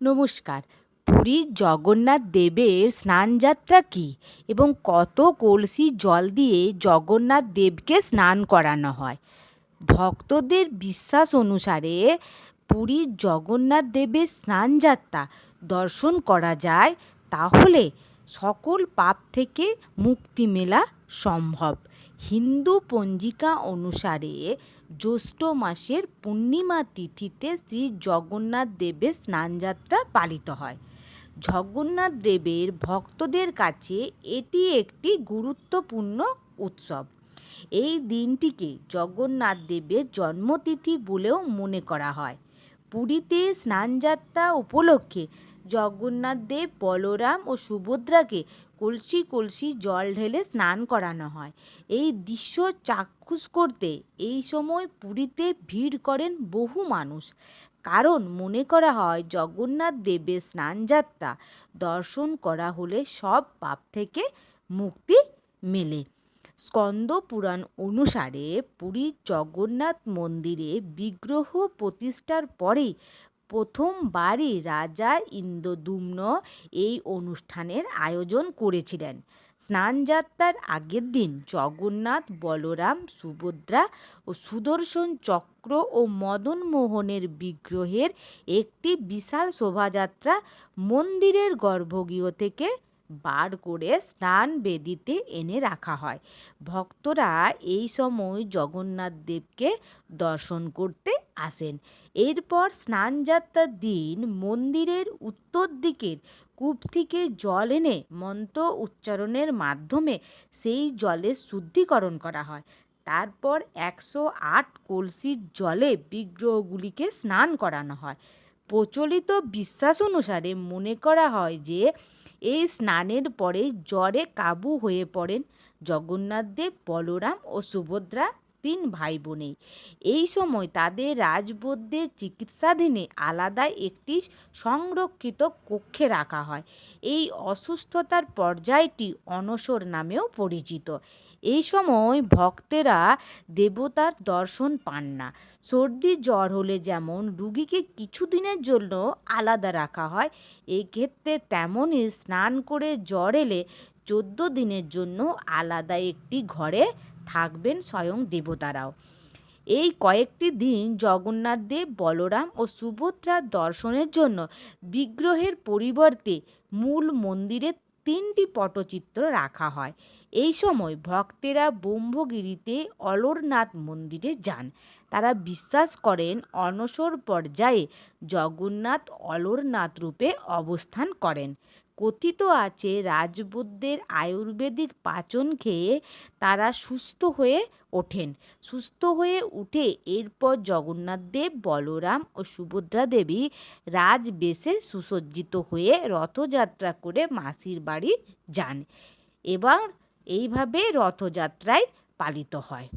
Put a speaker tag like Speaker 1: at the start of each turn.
Speaker 1: নমস্কার। পুরীর জগন্নাথ দেবের স্নানযাত্রা কী এবং কত কলসি জল দিয়ে জগন্নাথ দেবকে স্নান করানো হয়? ভক্তদের বিশ্বাস অনুসারে পুরীর জগন্নাথ দেবের স্নানযাত্রা দর্শন করা যায়, তাহলে সকল পাপ থেকে মুক্তি মেলা সম্ভব। হিন্দু পঞ্জিকা অনুসারে জ্যৈষ্ঠ মাসের পূর্ণিমা তিথিতে শ্রী জগন্নাথ দেবের স্নানযাত্রা পালিত হয়। জগন্নাথ দেবের ভক্তদের কাছে এটি একটি গুরুত্বপূর্ণ উৎসব। এই দিনটিকে জগন্নাথ দেবের জন্মতিথি বলেও মনে করা হয়। পুরীতে স্নানযাত্রা উপলক্ষে জগন্নাথ দেব, বলরাম ও সুভদ্রাকে কলসি কলসি জল ঢেলে স্নান করানো হয়। এই দৃশ্য চাক্ষুষ করতে এই সময় পুরীতে ভিড় করেন বহু মানুষ। কারণ মনে করা হয় জগন্নাথ দেবের স্নানযাত্রা দর্শন করা হলে সব পাপ থেকে মুক্তি মেলে। স্কন্দ পুরাণ অনুসারে পুরীর জগন্নাথ মন্দিরে বিগ্রহ প্রতিষ্ঠার পরেই প্রথমবারই রাজা ইন্দ্রদুম্ন এই অনুষ্ঠানের আয়োজন করেছিলেন। স্নানযাত্রার আগের দিন জগন্নাথ, বলরাম, সুভদ্রা ও সুদর্শন চক্র ও মদন মোহনের বিগ্রহের একটি বিশাল শোভাযাত্রা মন্দিরের গর্ভগৃহ থেকে বার করে স্নান বেদিতে এনে রাখা হয়। ভক্তরা এই সময় জগন্নাথ দেবকে দর্শন করতে আসেন। এরপর স্নানযাত্রার দিন মন্দিরের উত্তর দিকের কূপ থেকে জল এনে মন্ত্র উচ্চারণের মাধ্যমে সেই জলের শুদ্ধিকরণ করা হয়। তারপর একশো আট কলসির জলে বিগ্রহগুলিকে স্নান করানো হয়। প্রচলিত বিশ্বাস অনুসারে মনে করা হয় যে, এই স্নানের পরে জ্বরে কাবু হয়ে পড়েন জগন্নাথদেব বলরাম ও সুভদ্রা তিন ভাই বোনেই এই সময় তাদের রাজবদ্যের চিকিৎসাধীনে আলাদা একটি সংরক্ষিত কক্ষে রাখা হয়। এই অসুস্থতার পর্যায়টি অনসর নামেও পরিচিত। এই সময় ভক্তেরা দেবতার দর্শন পান না। সর্দি, জ্বর হলে যেমন রুগীকে কিছুদিনের জন্য আলাদা রাখা হয় এই ক্ষেত্রে তেমনই স্নান করে জ্বর এলে চোদ্দ দিনের জন্য আলাদা একটি ঘরে থাকবেন স্বয়ং দেবতারাও। এই কয়েকটি দিন জগন্নাথ দেব, বলরাম ও সুভদ্রার দর্শনের জন্য বিগ্রহের পরিবর্তে মূল মন্দিরে তিনটি পটচিত্র রাখা হয়। এই সময় ভক্তেরা ব্রহ্মগিরিতে অলরনাথ মন্দিরে যান। তারা বিশ্বাস করেন অনসর পর্যায়ে জগন্নাথ অলরনাথ রূপে অবস্থান করেন। কথিত আছে, রাজবুদ্ধের আয়ুর্বেদিক পাচন খেয়ে তারা সুস্থ হয়ে ওঠেন। সুস্থ হয়ে উঠে এরপর জগন্নাথ দেব, বলরাম ও সুভদ্রা দেবী রাজবেশে সুসজ্জিত হয়ে রথযাত্রা করে মাসির বাড়ি যান। এবার এইভাবে রথযাত্রায় পালিত হয়।